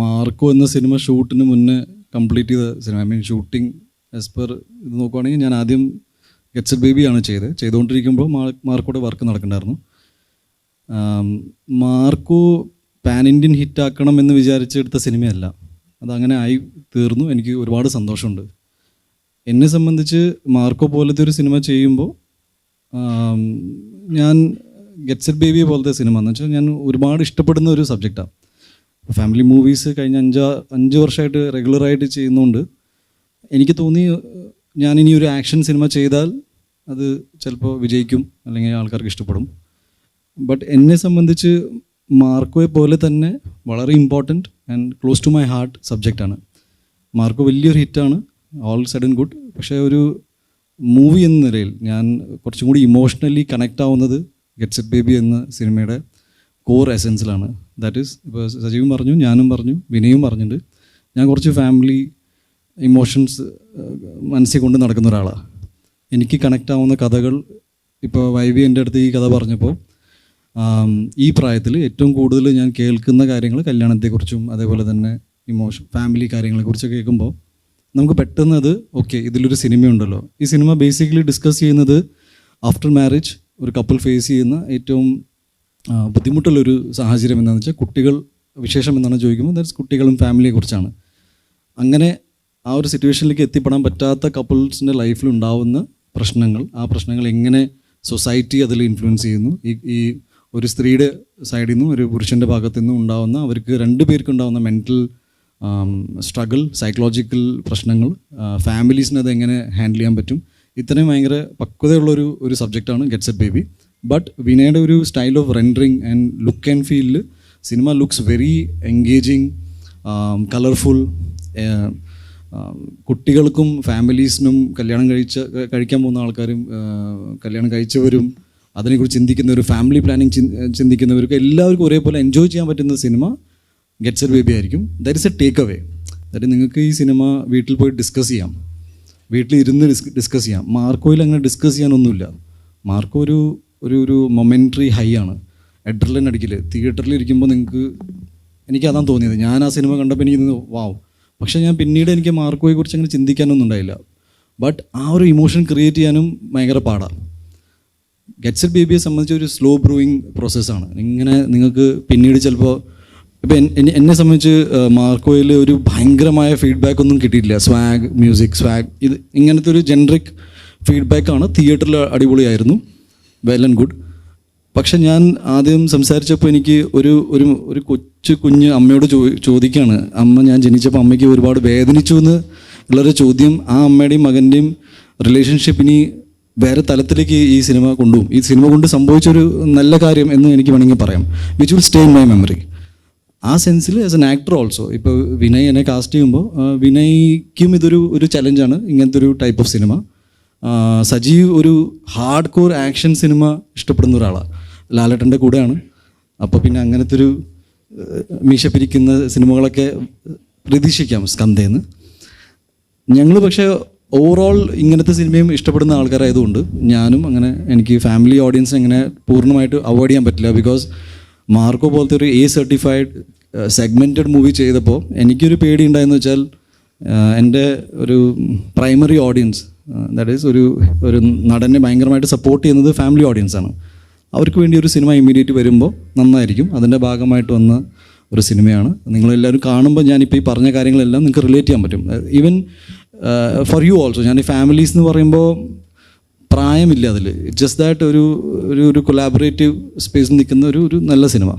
Marco എന്ന cinema ഷൂട്ടിന് മുന്നേ കംപ്ലീറ്റ് ചെയ്ത cinema I mean shooting as per ഇത് നോക്കുവാണെങ്കിൽ ഞാൻ ആദ്യം ഗെറ്റ്സ് ബേബിയാണ് ചെയ്തത്. ചെയ്തുകൊണ്ടിരിക്കുമ്പോൾ മാർക്കോടെ വർക്ക് നടക്കണ്ടായിരുന്നു മാർക്കോ പാൻ ഇന്ത്യൻ ഹിറ്റാക്കണം എന്ന് വിചാരിച്ചെടുത്ത സിനിമയല്ല. അതങ്ങനെ ആയി തീർന്നു. എനിക്ക് ഒരുപാട് സന്തോഷമുണ്ട്. എന്നെ സംബന്ധിച്ച് മാർക്കോ പോലത്തെ ഒരു സിനിമ ചെയ്യുമ്പോൾ ഞാൻ ഗെറ്റ്സെറ്റ് ബേബി പോലത്തെ സിനിമ എന്ന് വെച്ചാൽ ഞാൻ ഒരുപാട് ഇഷ്ടപ്പെടുന്ന ഒരു സബ്ജക്റ്റാണ് ഫാമിലി മൂവീസ് കഴിഞ്ഞ അഞ്ചാ അഞ്ച് വർഷമായിട്ട് റെഗുലറായിട്ട് ചെയ്യുന്നുണ്ട്. എനിക്ക് തോന്നി ഞാൻ ഇനി ഒരു ആക്ഷൻ സിനിമ ചെയ്താൽ അത് ചിലപ്പോൾ വിജയിക്കും അല്ലെങ്കിൽ ആൾക്കാർക്ക് ഇഷ്ടപ്പെടും. ബട്ട് എന്നെ സംബന്ധിച്ച് മാർക്കോയെ പോലെ തന്നെ വളരെ important and close to my heart സബ്ജക്റ്റാണ് മാർക്കോ വലിയൊരു ഹിറ്റാണ് ഓൾ സഡൻ ഗുഡ് പക്ഷേ ഒരു മൂവി എന്ന നിലയിൽ ഞാൻ കുറച്ചും കൂടി ഇമോഷണലി കണക്റ്റ് ആവുന്നത് ഗെറ്റ്സ് ഇറ്റ് ബേബി എന്ന സിനിമയുടെ കോർ എസെൻസിലാണ് ദാറ്റ് ഈസ് ഇപ്പോൾ സജീവും പറഞ്ഞു ഞാനും പറഞ്ഞു വിനയും പറഞ്ഞിട്ടുണ്ട്. ഞാൻ കുറച്ച് ഫാമിലി ഇമോഷൻസ് മനസ്സിൽ കൊണ്ട് നടക്കുന്ന ഒരാളാണ് എനിക്ക് കണക്റ്റ് ആവുന്ന കഥകൾ ഇപ്പോൾ വൈവി എന്റെ അടുത്ത് ഈ കഥ പറഞ്ഞപ്പോൾ ഈ പ്രായത്തിൽ ഏറ്റവും കൂടുതൽ ഞാൻ കേൾക്കുന്ന കാര്യങ്ങൾ കല്യാണത്തെക്കുറിച്ചും അതേപോലെ തന്നെ ഇമോഷൻ ഫാമിലി കാര്യങ്ങളെക്കുറിച്ചൊക്കെ കേൾക്കുമ്പോൾ നമുക്ക് പെട്ടെന്ന് അത് ഓക്കെ ഇതിലൊരു സിനിമയുണ്ടല്ലോ ഈ സിനിമ ബേസിക്കലി ഡിസ്കസ് ചെയ്യുന്നത് ആഫ്റ്റർ മാരേജ് ഒരു കപ്പിൾ ഫേസ് ചെയ്യുന്ന ഏറ്റവും ബുദ്ധിമുട്ടുള്ളൊരു സാഹചര്യം എന്താണെന്ന് വെച്ചാൽ കുട്ടികൾ വിശേഷം എന്നാണ് ചോദിക്കുമ്പോൾ ദാറ്റ്സ് കുട്ടികളും ഫാമിലിയെ കുറിച്ചാണ്. അങ്ങനെ ആ ഒരു സിറ്റുവേഷനിലേക്ക് എത്തിപ്പെടാൻ പറ്റാത്ത കപ്പിൾസിന്റെ ലൈഫിൽ ഉണ്ടാവുന്ന പ്രശ്നങ്ങൾ ആ പ്രശ്നങ്ങൾ എങ്ങനെ സൊസൈറ്റി അതിൽ ഇൻഫ്ലുവൻസ് ചെയ്യുന്നു? ഈ ഈ ഒരു സ്ത്രീയുടെ സൈഡിൽ നിന്നും ഒരു പുരുഷന്റെ ഭാഗത്തു നിന്നും ഉണ്ടാവുന്ന അവർക്ക് രണ്ട് പേർക്ക് ഉണ്ടാവുന്ന മെന്റൽ സ്ട്രഗിൾ സൈക്കോളജിക്കൽ പ്രശ്നങ്ങൾ ഫാമിലീസിനെ അത് എങ്ങനെ ഹാൻഡിൽ ചെയ്യാൻ പറ്റും? ഇത്രയും ഭയങ്കര പക്വതയുള്ളൊരു ഒരു സബ്ജക്റ്റാണ് ഗെറ്റ്സ് എറ്റ് ബേബി ബട്ട് വിനയുടെ ഒരു style of rendering and look and ഫീലിൽ cinema looks very engaging colourful കുട്ടികൾക്കും ഫാമിലീസിനും കല്യാണം കഴിച്ച കഴിക്കാൻ പോകുന്ന ആൾക്കാരും കല്യാണം കഴിച്ചവരും അതിനെക്കുറിച്ച് ചിന്തിക്കുന്ന ഒരു ഫാമിലി പ്ലാനിങ് ചിന്തിക്കുന്നവർക്കും എല്ലാവർക്കും ഒരേപോലെ എൻജോയ് ചെയ്യാൻ പറ്റുന്ന സിനിമ ഗെറ്റ്സ് എ ബേബി ആയിരിക്കും. That is a take away അതായത് നിങ്ങൾക്ക് ഈ സിനിമ വീട്ടിൽ പോയി ഡിസ്കസ് ചെയ്യാം. വീട്ടിൽ ഇരുന്ന് ഡിസ്കസ് ചെയ്യാം. മാർക്കോയിൽ അങ്ങനെ ഡിസ്കസ് ചെയ്യാനൊന്നുമില്ല. മാർക്കോ ഒരു ഒരു ഒരു മൊമെന്ററി ഹൈ ആണ്. എഡ്രലിൻ അടിക്കില്ല തിയേറ്ററിൽ ഇരിക്കുമ്പോൾ നിങ്ങൾക്ക് എനിക്ക് അതാണ് തോന്നിയത്. ഞാൻ ആ സിനിമ കണ്ടപ്പോൾ എനിക്ക് വാവ് പക്ഷേ ഞാൻ പിന്നീട് എനിക്ക് മാർക്കോയെ കുറിച്ച് അങ്ങനെ ചിന്തിക്കാനൊന്നും ഉണ്ടായില്ല. ബട്ട് ആ ഒരു ഇമോഷൻ ക്രിയേറ്റ് ചെയ്യാനും ഭയങ്കര പാടാണ് ഗെറ്റ്സ് ഇറ്റ് ബേബിയെ സംബന്ധിച്ച് ഒരു സ്ലോ ബ്രൂയിങ് പ്രോസസ്സാണ് ഇങ്ങനെ നിങ്ങൾക്ക് പിന്നീട് ചിലപ്പോൾ ഇപ്പം എന്നെ സംബന്ധിച്ച് മാർക്കോയിൽ ഒരു ഭയങ്കരമായ ഫീഡ്ബാക്ക് ഒന്നും കിട്ടിയിട്ടില്ല. സ്വാഗ് മ്യൂസിക് സ്വാഗ് ഇത് ഇങ്ങനത്തെ ഒരു ജനറിക് ഫീഡ്ബാക്കാണ് തിയേറ്ററിൽ അടിപൊളിയായിരുന്നു. വെൽ ആൻഡ് ഗുഡ് പക്ഷെ ഞാൻ ആദ്യം സംസാരിച്ചപ്പോൾ എനിക്ക് ഒരു ഒരു ഒരു കൊച്ചു കുഞ്ഞ് അമ്മയോട് ചോ ചോദിക്കുകയാണ് അമ്മ ഞാൻ ജനിച്ചപ്പോൾ അമ്മയ്ക്ക് ഒരുപാട് വേദനിച്ചു എന്ന് ഉള്ളൊരു ചോദ്യം. ആ അമ്മയുടെയും മകന്റെയും റിലേഷൻഷിപ്പ് ഇനി വേറെ തലത്തിലേക്ക് ഈ സിനിമ കൊണ്ടുപോകും. ഈ സിനിമ കൊണ്ട് സംഭവിച്ചൊരു നല്ല കാര്യം എന്ന് എനിക്ക് വേണമെങ്കിൽ പറയാം. Which will stay in my memory ആ സെൻസിൽ ആസ് എൻ ആക്ടർ ഓൾസോ ഇപ്പോൾ വിനയ് എന്നെ കാസ്റ്റ് ചെയ്യുമ്പോൾ വിനയ്ക്കും ഇതൊരു ഒരു ചലഞ്ചാണ് ഇങ്ങനത്തെ ഒരു ടൈപ്പ് ഓഫ് സിനിമ സജീവ് ഒരു ഹാർഡ് കോർ ആക്ഷൻ സിനിമ ഇഷ്ടപ്പെടുന്ന ഒരാളാണ്. ലാലേട്ടന്റെ കൂടെയാണ്. അപ്പോൾ പിന്നെ അങ്ങനത്തെ ഒരു മീശ പിരിക്കുന്ന സിനിമകളൊക്കെ പ്രതീക്ഷിക്കാം സ്കന്ധേന്ന്. ഞങ്ങൾ പക്ഷേ ഓവറോൾ ഇങ്ങനത്തെ സിനിമയും ഇഷ്ടപ്പെടുന്ന ആൾക്കാരായതുകൊണ്ട് ഞാനും അങ്ങനെ എനിക്ക് ഫാമിലി ഓഡിയൻസ് അങ്ങനെ പൂർണമായിട്ട് അവോയ്ഡ് ചെയ്യാൻ പറ്റില്ല. ബിക്കോസ് മാർക്കോ പോലത്തെ ഒരു എ സർട്ടിഫൈഡ് സെഗ്മെന്റഡ് മൂവി ചെയ്തപ്പോൾ എനിക്കൊരു പേടി ഉണ്ടായെന്ന് വെച്ചാൽ എന്റെ ഒരു പ്രൈമറി ഓഡിയൻസ് ദാറ്റ് ഈസ് ഒരു ഒരു നടനെ ഭയങ്കരമായിട്ട് സപ്പോർട്ട് ചെയ്യുന്നത് ഫാമിലി ഓഡിയൻസാണ് അവർക്ക് വേണ്ടി ഒരു സിനിമ ഇമ്മീഡിയറ്റ് വരുമ്പോൾ നന്നായിരിക്കും. അതിന്റെ ഭാഗമായിട്ട് വന്ന ഒരു സിനിമയാണ് നിങ്ങളെല്ലാവരും കാണുമ്പോൾ ഞാനിപ്പോൾ ഈ പറഞ്ഞ കാര്യങ്ങളെല്ലാം നിങ്ങൾക്ക് റിലേറ്റ് ചെയ്യാൻ പറ്റും. ഈവൻ ഫോർ യു ഓൾസോ ഞാൻ ഈ ഫാമിലീസ് എന്ന് പറയുമ്പോൾ പ്രായമില്ല അതിൽ ജസ്റ്റ് ദാറ്റ് ഒരു ഒരു കൊലാബറേറ്റീവ് സ്പേസിൽ നിൽക്കുന്ന ഒരു ഒരു നല്ല സിനിമ